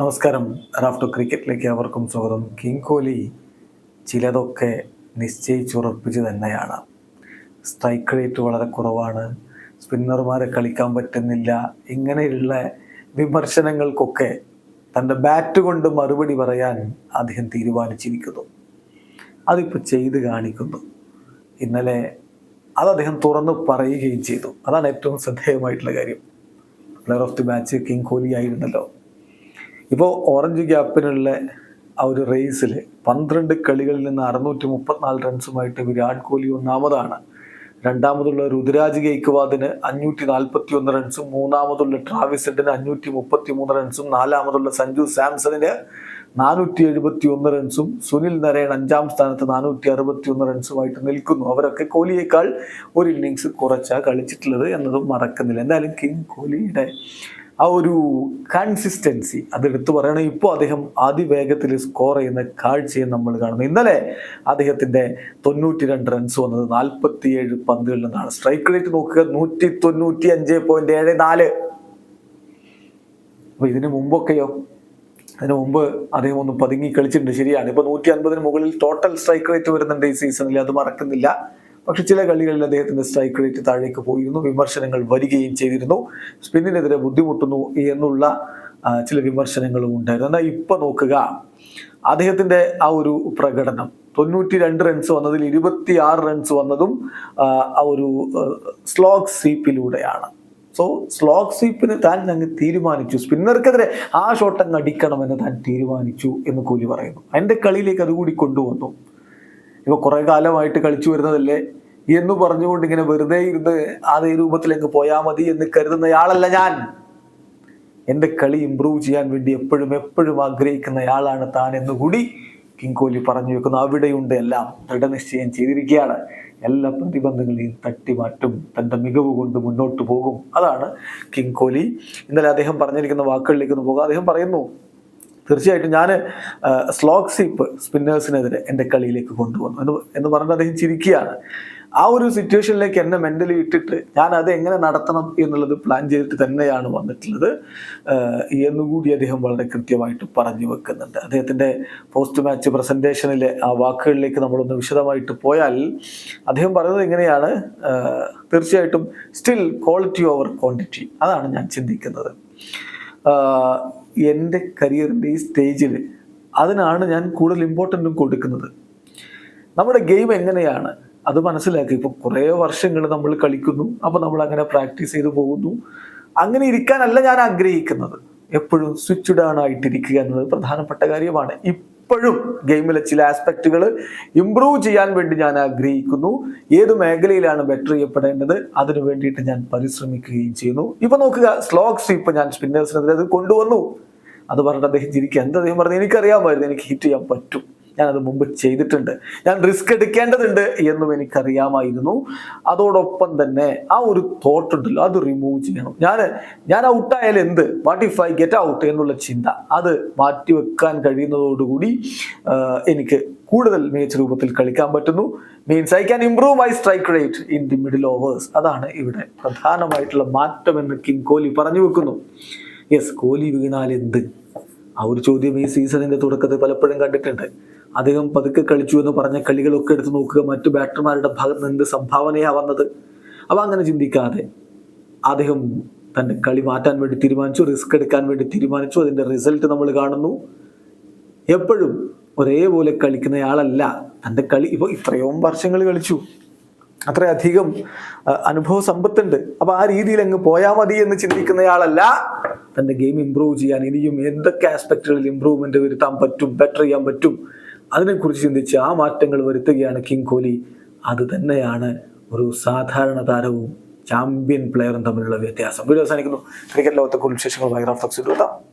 നമസ്കാരം. റാഫ്റ്റോ ക്രിക്കറ്റിലേക്ക് അവർക്കും സ്വാഗതം. കിങ് കോഹ്ലി ചിലതൊക്കെ നിശ്ചയിച്ചുറപ്പിച്ച് തന്നെയാണ്. സ്ട്രൈക്ക് റേറ്റ് വളരെ കുറവാണ്. സ്പിന്നർമാരെ കളിക്കാൻ പറ്റുന്നില്ല. ഇങ്ങനെയുള്ള വിമർശനങ്ങൾക്കൊക്കെ തന്റെ ബാറ്റ് കൊണ്ട് മറുപടി പറയാൻ അദ്ദേഹം തീരുമാനിച്ചിരിക്കുന്നു. അതിപ്പോൾ ചെയ്ത് കാണിക്കുന്നു. ഇന്നലെ അത് അദ്ദേഹം തുറന്ന് പറയുകയും ചെയ്തു. അതാണ് ഏറ്റവും ശ്രദ്ധേയമായിട്ടുള്ള കാര്യം. Player of the match king Kohli ആയിരുന്നല്ലോ. ഇപ്പോൾ ഓറഞ്ച് ക്യാപ്പിനുള്ള ആ ഒരു റേസിൽ പന്ത്രണ്ട് കളികളിൽ നിന്ന് അറുന്നൂറ്റി മുപ്പത്തിനാല് റൺസുമായിട്ട് വിരാട് കോഹ്ലി ഒന്നാമതാണ്. രണ്ടാമതുള്ള രുദ്രാജ് ഗെയ്ക്വാദിന് അഞ്ഞൂറ്റി നാൽപ്പത്തി ഒന്ന് റൺസും മൂന്നാമതുള്ള ട്രാവിസ് ഹെഡിന് അഞ്ഞൂറ്റി മുപ്പത്തി മൂന്ന് റൺസും നാലാമതുള്ള സഞ്ജു സാംസണിന് നാനൂറ്റി എഴുപത്തി ഒന്ന് റൺസും സുനിൽ നരേൻ അഞ്ചാം സ്ഥാനത്ത് നാനൂറ്റി അറുപത്തി ഒന്ന് റൺസുമായിട്ട് നിൽക്കുന്നു. അവരൊക്കെ കോഹ്ലിയേക്കാൾ ഒരു ഇന്നിങ്സ് കുറച്ചാണ് കളിച്ചിട്ടുള്ളത് എന്നതും മറക്കുന്നില്ല. എന്തായാലും കിങ് കോഹ്ലിയുടെ ആ ഒരു കൺസിസ്റ്റൻസി അത് എടുത്തു പറയണേ. ഇപ്പോൾ അദ്ദേഹം അതിവേഗത്തിൽ സ്കോർ ചെയ്യുന്ന കാഴ്ചയും നമ്മൾ കാണുന്നു. ഇന്നലെ അദ്ദേഹത്തിന്റെ തൊണ്ണൂറ്റി രണ്ട് റൺസ് വന്നത് നാൽപ്പത്തിയേഴ് പന്തുകളിൽ നിന്നാണ്. സ്ട്രൈക്ക് റേറ്റ് നോക്കുക നൂറ്റി തൊണ്ണൂറ്റി അഞ്ച് പോയിന്റ് ഏഴ് നാല്. അപ്പോൾ ഇതിന് മുമ്പൊക്കെയോ? അതിനു മുമ്പ് അദ്ദേഹം ഒന്ന് പതുങ്ങി കളിച്ചിട്ടുണ്ട്. ശരിയാണ്. ഇപ്പോൾ നൂറ്റി അൻപതിന് മുകളിൽ ടോട്ടൽ സ്ട്രൈക്ക് റേറ്റ് വരുന്നുണ്ട് ഈ സീസണിൽ അത് മറക്കുന്നില്ല. പക്ഷെ ചില കളികളിൽ അദ്ദേഹത്തിന്റെ സ്ട്രൈക്ക് റേറ്റ് താഴേക്ക് പോയിരുന്നു. വിമർശനങ്ങൾ വരികയും ചെയ്തിരുന്നു. സ്പിന്നിനെതിരെ ബുദ്ധിമുട്ടുന്നു എന്നുള്ള ചില വിമർശനങ്ങളും ഉണ്ടായിരുന്നു. എന്നാൽ ഇപ്പൊ നോക്കുക. അദ്ദേഹത്തിന്റെ ആ ഒരു പ്രകടനം തൊണ്ണൂറ്റി രണ്ട് റൺസ് വന്നതിൽ ഇരുപത്തി ആറ് റൺസ് വന്നതും ആ, ഒരു സ്ലോഗ് സ്വീപ്പിലൂടെയാണ് സോ സ്ലോഗ് സ്വീപ്പിന് താൻ അങ്ങ് തീരുമാനിച്ചു. സ്പിന്നർക്കെതിരെ ആ ഷോട്ട് അങ്ങ് അടിക്കണമെന്ന് താൻ തീരുമാനിച്ചു എന്ന് കൂലി പറയുന്നു. എന്റെ കളിയിലേക്ക് അതുകൂടി കൊണ്ടുവന്നു. ഇപ്പൊ കുറേ കാലമായിട്ട് കളിച്ചു വരുന്നതല്ലേ? എന്ന് പറഞ്ഞുകൊണ്ട് ഇങ്ങനെ വെറുതെ ഇരുന്ന് അതേ രൂപത്തിലേക്ക് പോയാൽ മതി എന്ന് കരുതുന്നയാളല്ല ഞാൻ. എന്റെ കളി ഇമ്പ്രൂവ് ചെയ്യാൻ വേണ്ടി എപ്പോഴും എപ്പോഴും ആഗ്രഹിക്കുന്നയാളാണ് താൻ എന്നുകൂടി കിങ് കോഹ്ലി പറഞ്ഞു വെക്കുന്നു. അവിടെയുണ്ട് എല്ലാം. ദൃഢനിശ്ചയം ചെയ്തിരിക്കുകയാണ്. എല്ലാ പ്രതിബന്ധങ്ങളെയും തട്ടിമാറ്റും തന്റെ മികവ് കൊണ്ട് മുന്നോട്ട് പോകും. അതാണ് കിങ് കോഹ്ലി ഇന്നലെ അദ്ദേഹം പറഞ്ഞിരിക്കുന്ന വാക്കുകളിലേക്ക് ഒന്ന് പോകാം. അദ്ദേഹം പറയുന്നു തീർച്ചയായിട്ടും ഞാൻ സ്ലോഗ് സീപ്പ് സ്പിന്നേഴ്സിനെതിരെ എന്റെ കളിയിലേക്ക് കൊണ്ടുവന്നു എന്ന് എന്ന് പറഞ്ഞിട്ട് അദ്ദേഹം ചിരിക്കുകയാണ്. ആ ഒരു സിറ്റുവേഷനിലേക്ക് എന്നെ മെന്റലി ഇട്ടിട്ട് ഞാൻ അത് എങ്ങനെ നടത്തണം എന്നുള്ളത് പ്ലാൻ ചെയ്തിട്ട് തന്നെയാണ് വന്നിട്ടുള്ളത്. എന്നുകൂടി അദ്ദേഹം വളരെ കൃത്യമായിട്ട് പറഞ്ഞു വെക്കുന്നുണ്ട്. അദ്ദേഹത്തിന്റെ പോസ്റ്റ് മാച്ച് പ്രസന്റേഷനിലെ ആ വാക്കുകളിലേക്ക് നമ്മളൊന്ന് വിശദമായിട്ട് പോയാൽ അദ്ദേഹം പറയുന്നത് എങ്ങനെയാണ് തീർച്ചയായിട്ടും സ്റ്റിൽ ക്വാളിറ്റി ഓവർ ക്വാണ്ടിറ്റി അതാണ് ഞാൻ ചിന്തിക്കുന്നത്. എന്റെ കരിയറിന്റെ ഈ സ്റ്റേജിൽ അതിനാണ് ഞാൻ കൂടുതൽ ഇമ്പോർട്ടന്റും കൊടുക്കുന്നത്. നമ്മുടെ ഗെയിം എങ്ങനെയാണ്? അത് മനസ്സിലാക്കി. ഇപ്പൊ കുറേ വർഷങ്ങൾ നമ്മൾ കളിക്കുന്നു അപ്പോൾ നമ്മൾ അങ്ങനെ പ്രാക്ടീസ് ചെയ്തു പോകുന്നു. അങ്ങനെ ഇരിക്കാനല്ല ഞാൻ ആഗ്രഹിക്കുന്നത്. എപ്പോഴും സ്വിച്ച് ഡൗൺ ആയിട്ടിരിക്കുക എന്നത് പ്രധാനപ്പെട്ട കാര്യമാണ്. ഇപ്പോഴും ഗെയിമിലെ ചില ആസ്പെക്റ്റുകൾ ഇമ്പ്രൂവ് ചെയ്യാൻ വേണ്ടി ഞാൻ ആഗ്രഹിക്കുന്നു. ഏത് മേഖലയിലാണ് ബെറ്റർ ചെയ്യപ്പെടേണ്ടത് അതിനു വേണ്ടിയിട്ട് ഞാൻ പരിശ്രമിക്കുകയും ചെയ്യുന്നു. ഇപ്പൊ നോക്കുക സ്ലോഗ് സ്വീപ്പ് ഞാൻ സ്പിന്നേഴ്സിനെതിരെ അത് കൊണ്ടുവന്നു. അത് പറഞ്ഞിട്ട് അദ്ദേഹം ചിരിക്കുക. എന്താ അദ്ദേഹം പറഞ്ഞു എനിക്കറിയാമായിരുന്നു. എനിക്ക് ഹിറ്റ് ചെയ്യാൻ പറ്റും. ഞാനത് മുമ്പ് ചെയ്തിട്ടുണ്ട്. ഞാൻ റിസ്ക് എടുക്കേണ്ടതുണ്ട് എന്നും എനിക്കറിയാമായിരുന്നു. അതോടൊപ്പം തന്നെ ആ ഒരു തോട്ട് ഉണ്ടല്ലോ അത് റിമൂവ് ചെയ്യണം. ഞാൻ ഞാൻ ഔട്ടായാൽ എന്ത്? What if I get out എന്നുള്ള ചിന്ത. അത് മാറ്റിവെക്കാൻ കഴിയുന്നതോടുകൂടി എനിക്ക് കൂടുതൽ മികച്ച രൂപത്തിൽ കളിക്കാൻ പറ്റുന്നു. Means I can improve my strike rate in the middle overs അതാണ് ഇവിടെ പ്രധാനമായിട്ടുള്ള മാറ്റം എന്ന് കിങ് കോഹ്ലി പറഞ്ഞു വെക്കുന്നു. യെസ് കോഹ്ലി വീണാൽ എന്ത്? ആ ഒരു ചോദ്യം ഈ സീസണിന്റെ തുടക്കത്തിൽ പലപ്പോഴും കണ്ടിട്ടുണ്ട്. അദ്ദേഹം പതുക്കെ കളിച്ചു എന്ന് പറഞ്ഞ കളികളൊക്കെ എടുത്ത് നോക്കുക. മറ്റു ബാറ്റർമാരുടെ ഭാഗത്ത് നിന്ന് എന്ത് സംഭാവനയാ വന്നത്? അങ്ങനെ ചിന്തിക്കാതെ അദ്ദേഹം തന്റെ കളി മാറ്റാൻ വേണ്ടി തീരുമാനിച്ചു റിസ്ക് എടുക്കാൻ വേണ്ടി തീരുമാനിച്ചു. അതിന്റെ റിസൾട്ട് നമ്മൾ കാണുന്നു. എപ്പോഴും ഒരേപോലെ കളിക്കുന്നയാളല്ല. തന്റെ കളി ഇപ്പോൾ ഇത്രയും വർഷങ്ങൾ കളിച്ചു. അത്രയധികം അനുഭവ സമ്പത്തുണ്ട്. അപ്പൊ ആ രീതിയിൽ അങ്ങ് പോയാൽ മതി എന്ന് ചിന്തിക്കുന്നയാളല്ല. തന്റെ ഗെയിം ഇമ്പ്രൂവ് ചെയ്യാൻ ഇനിയും എന്തൊക്കെ ആസ്പെക്റ്റുകളിൽ ഇമ്പ്രൂവ്മെന്റ് വരുത്താൻ പറ്റും ബെറ്റർ ചെയ്യാൻ പറ്റും? അതിനെക്കുറിച്ച് ചിന്തിച്ച് ആ മാറ്റങ്ങൾ വരുത്തുകയാണ് കിങ് കോഹ്ലി അത് തന്നെയാണ് ഒരു സാധാരണ താരവും ചാമ്പ്യൻ പ്ലെയറും തമ്മിലുള്ള വ്യത്യാസം. വീഡിയോ അവസാനിക്കുന്നു. ക്രിക്കറ്റ് ലോകത്തെ കുറിച്ച് ഭയങ്കര റഫ്ലക്സ് ഇടുക